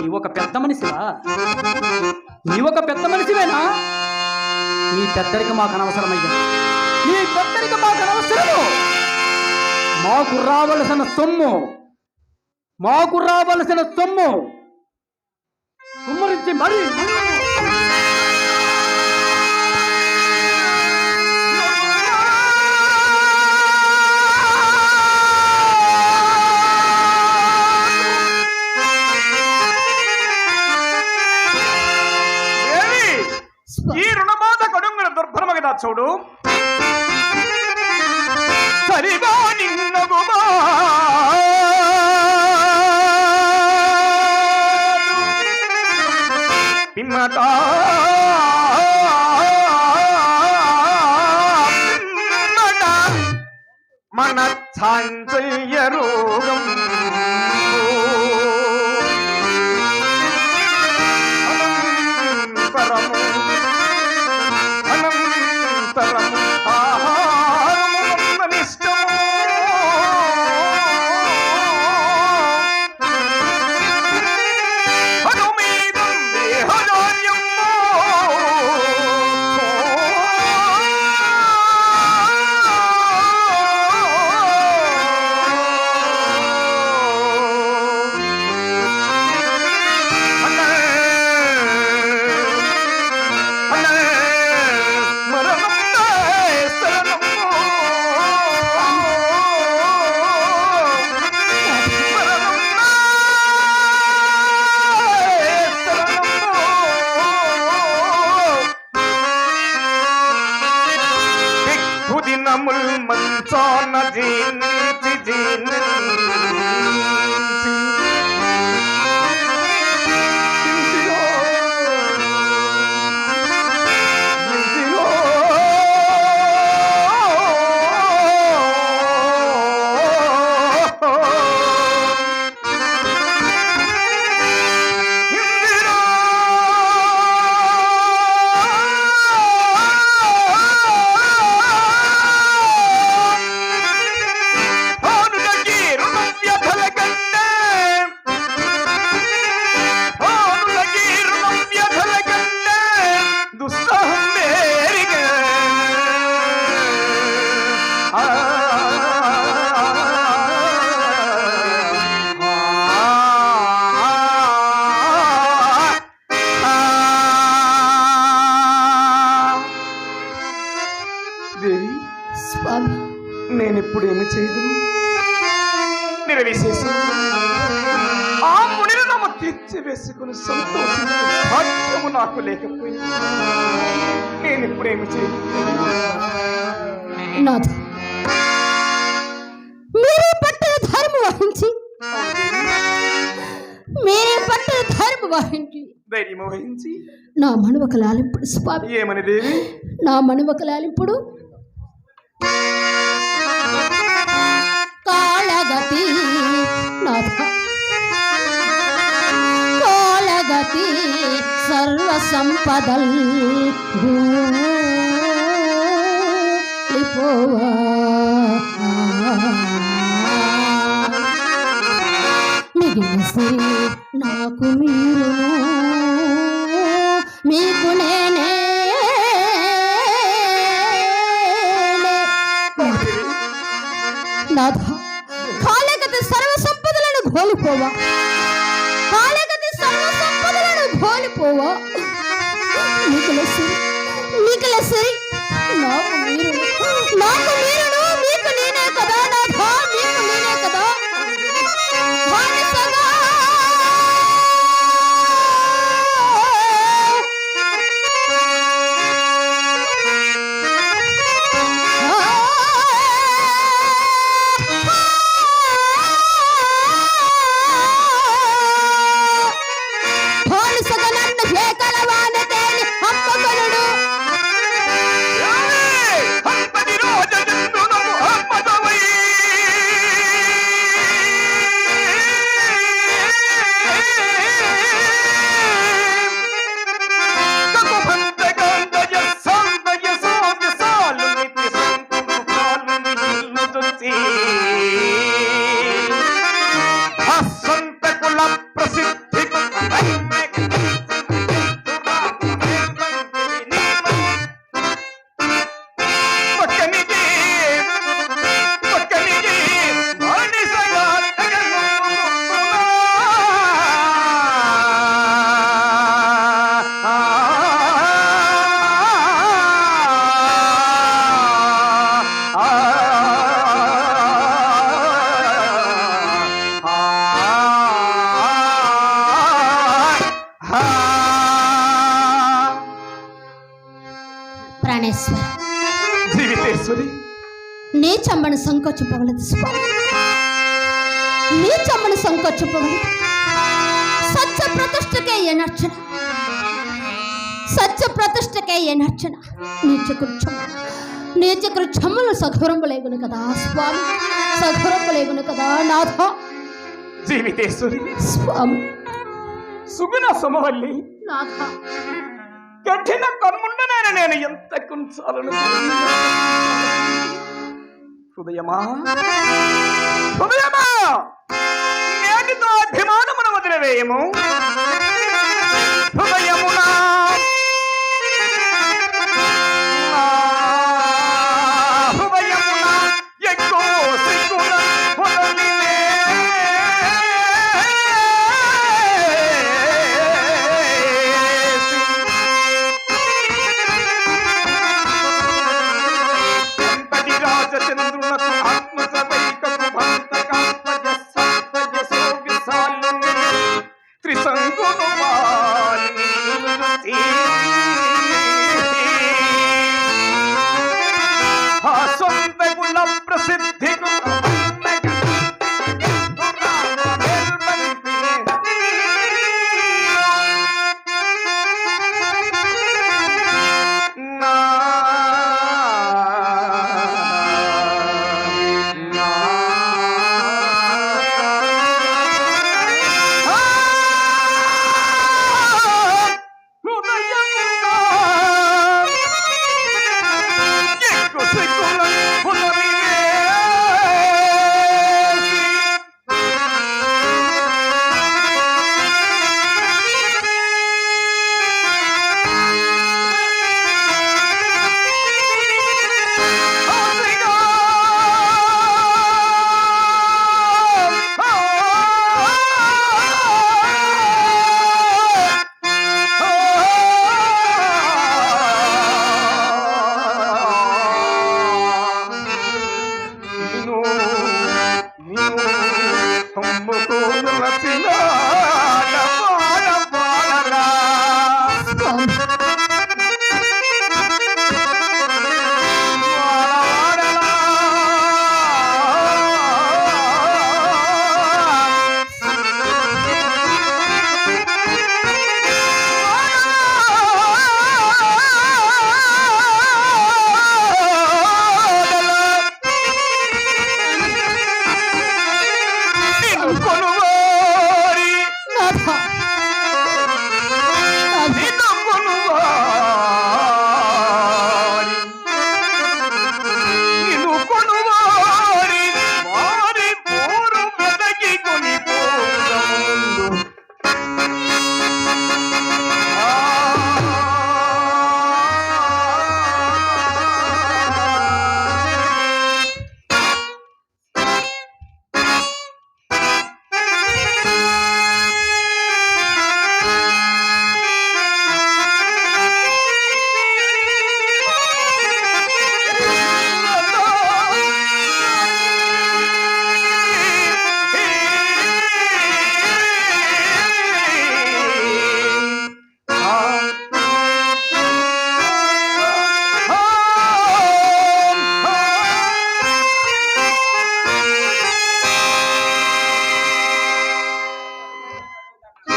నీ ఒక పెద్ద మనిషివా? నీ ఒక పెద్ద మనిషివేనా? నీ పెద్దరికి మాకు అనవసరమయ్యా. నీ పెద్దరికి మాకు అనవసరము. మాకు రావలసిన సొమ్ము. మాకు రావలసిన సొమ్ము. కుమ్మరించి మరి ఈ రుణబాధ కొడుంగుల దుర్భరమ కదా చూడు సరిగా నిన్నగుమా పిమ్మట పిమ్మట మన నిర్విశేషం ఆ మునిని నమ్మ తీర్చి వేసుకుని సంతోషించు. భాగ్యము నాకు లేకపోయింది. నేను ఇప్పుడు ఏమి చేయదు నాథ మీరే పట్టిన ధర్మ వహించి మీరే పట్టిన ధర్మ వహించి ధైర్యం వహించి నా మనువక లాలింపుడు స్వామి ఏమని దేవి నా మనువక లాలింపుడు కాళగతి నాథ. కాళగతి సర్వ సంపదల్ గూలిపోవా మిగిలిన నాకు మీరు మీకు నేనే. నాథ. సర్వ సంపదలను కోల్పోవా? కాలగతి సర్వ సంపదలను కోల్పోవా? మిగిలిన సిరి మిగిలిన సిరి నాకు మీరు నాకు మీరు నీ చమ్మను సంకోచపగలదు స్వామి నీ చమ్మను సంకోచపగలదు సత్య ప్రతిష్టకే ఏనర్చన సత్య ప్రతిష్టకే ఏనర్చన నీచకుడు చమ్మ నీచకుడు చమ్మలు సఘోరంబులేగును కదా స్వామి. సఘోరంబులేగును కదా నాథ. జీవితేశ్వరి. స్వామి. సుగుణ సుమవల్లి. నాథ. కఠిన కన్ముండనైన నేను ఎంత కుంచాలను హృదయమా? హృదయమా? నేటితో అభిమానమును వదిలివేయము.